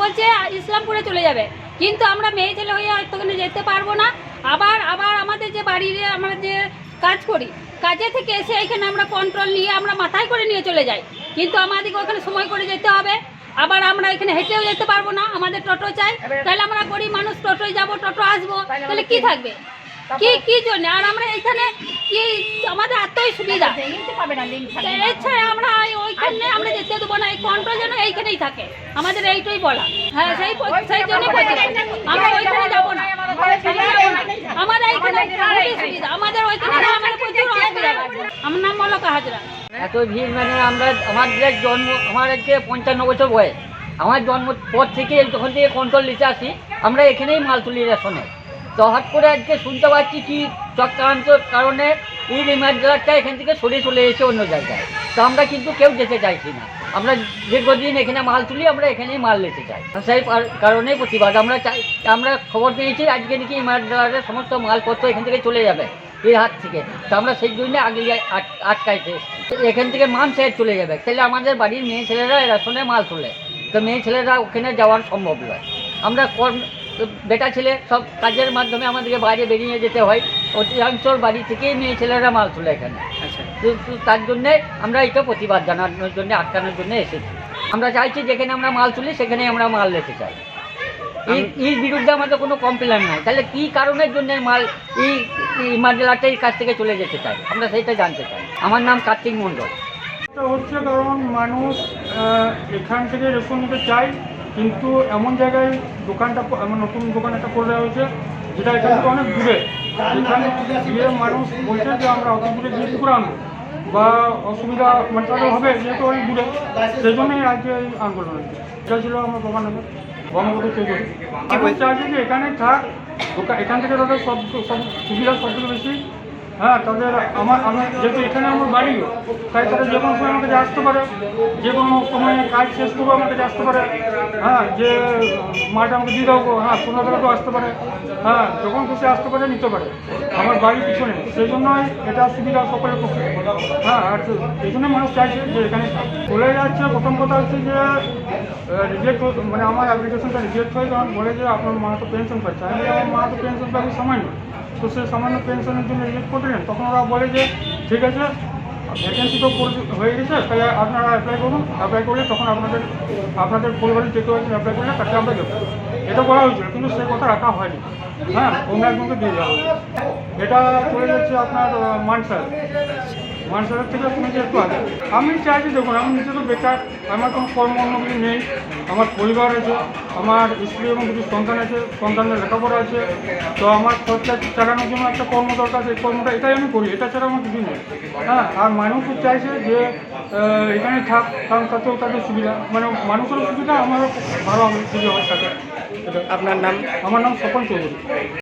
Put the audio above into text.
বলছে ইসলামপুরে চলে যাবে। কিন্তু আমরা মেয়ে ছেলে হয়ে ওখানে যেতে পারব না। আবার আবার আমাদের যে বাড়ির আমরা যে কাজ করি কাজে থেকে এসে এখানে আমরা কন্ট্রোল নিয়ে আমরা মাথায় করে নিয়ে চলে যাই। কিন্তু আমাদেরকে ওখানে সময় করে যেতে হবে। আবার আমরা এখানে হেঁটেও যেতে পারব না আমাদের টোটো চাই। তাহলে আমরা গরিব মানুষ টোটোয় যাব টোটো আসব। তাহলে কি? থাকবে? কি কি জন্য? আর আমরা এখানে কি আমাদের এতই সুবিধা? এছাড়া আমরা ওইখানে আমরা যেতে দেবো না এই কন্ট্রোল যেন এইখানেই থাকে। আমাদের এইটাই বলা। হ্যাঁ সেই সেই প্রতিবাদ। আমরা ওইখানে যাব না। আমরা যাব না। আমাদের এইখানে সুবিধা। আমাদের ওইখানে আমাদের প্রচুর অসুবিধা আমার নাম মলকা হাজরা। এত ভিড় মানে আমরা আমাদের জন্ম আমার পঞ্চান্ন বছর বয়স। আমার জন্ম পর থেকে যখন থেকে কন্ট্রোল নিতে আসি। আমরা এখানেই মাল তুলি রেশনে। তো হঠাৎ করে আজকে শুনতে পাচ্ছি কি চক্রান্তর কারণে এই রিমার্জারটা এখান থেকে সরে চলে এসেছে অন্য জায়গায়। তো আমরা কিন্তু কেউ যেতে চাইছি না। আমরা দীর্ঘদিন এখানে মাল তুলি, আমরা এখানেই মাল নিতে চাই। সেই কার- কারণেই প্রতিবাদ। আমরা চাই, আমরা খবর পেয়েছি আজকে নাকি ইমার্জারের সমস্ত মালপত্র এখান থেকে চলে যাবে এই হাত থেকে। তো আমরা সেই জন্য আগে আট- আটকাইতে। এখান থেকে মান ছেড়ে চলে যাবে। তাহলে আমাদের বাড়ির মেয়ে ছেলেরা রেশনে মাল তোলে। তো মেয়ে ছেলেরা ওখানে যাওয়ার সম্ভব নয়। আমরা বেটা ছেলে সব কাজের মাধ্যমে আমাদেরকে বাইরে বেরিয়ে যেতে হয়। অধিকাংশর বাড়ি থেকেই মেয়ে ছেলেরা মাল তোলে এখানে। আচ্ছা। তার জন্যে আমরা এটা প্রতিবাদ জানানোর জন্য আটকানোর জন্য এসেছি। আমরা চাইছি যেখানে আমরা মাল তুলি সেখানে আমরা মাল নিতে চাই এই এর বিরুদ্ধে আমাদের কোনো কমপ্লেন নাই। তাহলে কি কারণের জন্য মাল এই মার্জেলাটা এই কাছ থেকে চলে যেতে চাই? আমরা সেইটা জানতে চাই। আমার নাম কার্তিক মণ্ডল। হচ্ছে কারণ মানুষ এখান থেকে রেশন নিতে চায়। কিন্তু এমন জায়গায় দোকানটা এমন নতুন দোকান একটা করে দেওয়া হয়েছে, যেটা এখান থেকে অনেক দূরে। এখানে গিয়ে মানুষ বলছে যে আমরা অত দূরে গিয়ে করে আনব বা অসুবিধা মানে তাদের হবে যেহেতু অনেক দূরে সেই জন্যই আজকে এই আন্দোলন এটা ছিল আমার বাবার নামে বঙ্গবন্ধু চৌধুরী চাইছি যে এখানে থাক দোকান এখান থেকে তাদের সব সব সুবিধা সব থেকে বেশি হ্যাঁ তাদের আমার আমার যেহেতু এখানে আমার বাড়ি, তাই তাদের যে কোনো সময় আমার কাছে আসতে পারে, যে কোনো সময় কাজ শেষ করব আমার কাছে আসতে পারে। হ্যাঁ যে মাটা আমাকে দিয়ে দেবো হ্যাঁ সন্ধ্যাবেলাতেও আসতে পারে। হ্যাঁ যখন খুশি আসতে পারে, নিতে পারে। আমার বাড়ির পিছনে, সেই জন্যই এটা সুবিধা সকলের পক্ষে। হ্যাঁ আর এই মানুষ চাইছে যে এখানে চলে যাচ্ছে। প্রথম কথা হচ্ছে যে রিজেক্ট মানে আমার অ্যাপ্লিকেশনটা রিজেক্ট হয়ে কারণ বলে যে আপনার মা তো পেনশন পাচ্ছে। আমি আমার মা তো পেনশন পাবে সামান্য। তো সে সামান্য পেনশনের জন্য রিজেক্ট করে দিলেন তখন ওরা বলে যে ঠিক আছে ভ্যাকেন্সি তো হয়ে গেছে তাহলে আপনারা অ্যাপ্লাই করুন। অ্যাপ্লাই করলে তখন আপনাদের আপনাদের পরিবারের যে কেউ অ্যাপ্লাই করলে তাকে আমরা দেবো। এটা বলা হয়েছিল কিন্তু সে কথা রাখা হয়নি। হ্যাঁ অন্য একজনকে দিয়ে দেওয়া এটা চলে যাচ্ছে আপনার আহ, মানসার মানসারের থেকে শুনেছি একটু আগে। আমি চাইছি দেখুন আমি নিজে তো বেকার আমার কোনো কর্ম অন্য কিছু নেই আমার পরিবার আছে আমার স্ত্রী এবং কিছু সন্তান আছে সন্তানের লেখাপড়া আছে তো আমার খরচা চালানোর জন্য একটা কর্ম দরকার সেই কর্মটা এটাই আমি করি এটা ছাড়া আমার কিছু নেই। হ্যাঁ আর মানুষও চাইছে যে এখানে থাক কারণ তাতেও তাদের সুবিধা মানে মানুষেরও সুবিধা আমারও ভালো হবে সুবিধা তাতে। এটা আপনার নাম? আমার নাম স্বপন চৌধুরী।